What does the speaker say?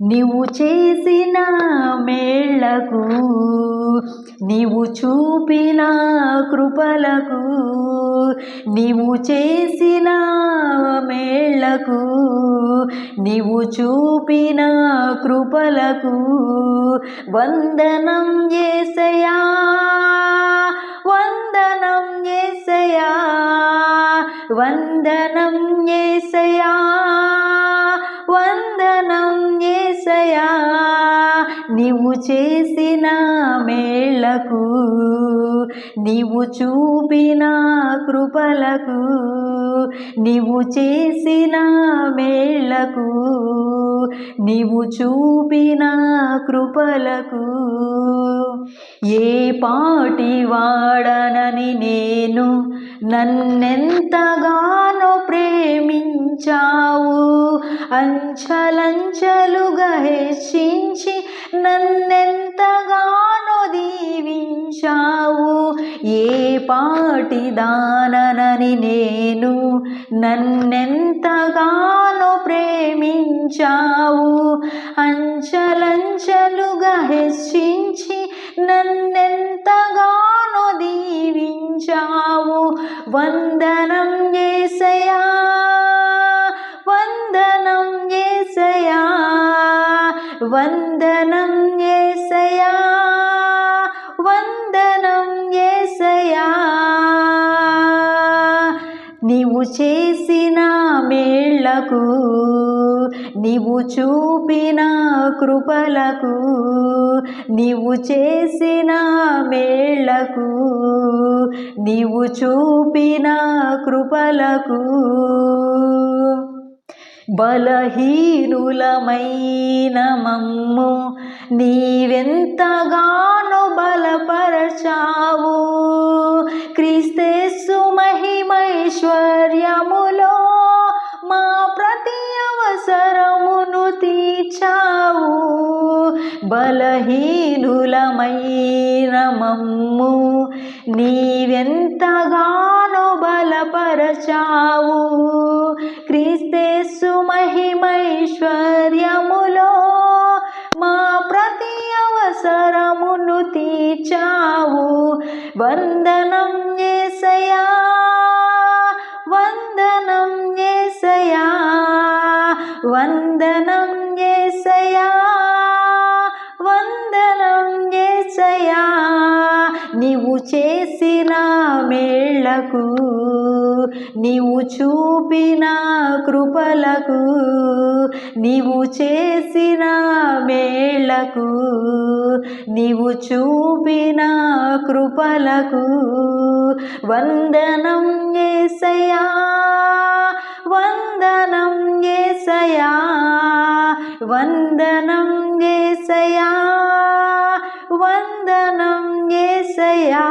నీవు చేసిన మేళ్ళకు నీవు చూపిన కృపలకు నీవు చేసిన మేళ్ళకు నీవు చూపిన కృపలకు వందనం ఏ వందనం ఏసయా వందనం ఏసయా నీవు చేసిన మేళ్ళకు నీవు చూపిన కృపలకు నీవు చేసిన మేళ్ళకు నీవు చూపిన కృపలకు. ఏ పాటి వాడనని నేను నన్నెంతగా నాను ప్రేమించావు. అంచలంచలుగా హెచ్చించి నన్నెంతగానో దీవించావు. ఏ పాటి దాననని నేను నన్నెంతగానో ప్రేమించావు. అంచలంచలుగా హెచ్చించి నన్నెంతగా వందనం ఏసయా వందనం ఏసయా వందనం ఏసయా వందనం ఏసయా నీవు చేసిన మేళ్ళకు నీవు చూపిన కృపలకు నీవు చేసిన మేళ్ళకు నీవు చూపిన కృపలకు బలహీనులమైన మమ్ము నీవెంతగానో బలపరచావు. క్రీస్తేసు మహిమైశ్వర్యములో చావు బలహీనులమైన మమ్ము నీవెంతగానో బలపరచావు. క్రీస్తేసు మహిమైశ్వర్యములో మా ప్రతి అవసరమును తీర్చావు. వందనం ఏసయా వందనం ఏసయా వందనం మేళ్ళకు నీవు చూపిన కృపలకు నీవు చేసిన మేళ్ళకు నీవు చూపిన కృపలకు వందనం ఏసయా వందనం ఏసయా వందనం ఏసయా వందనం ఏసయా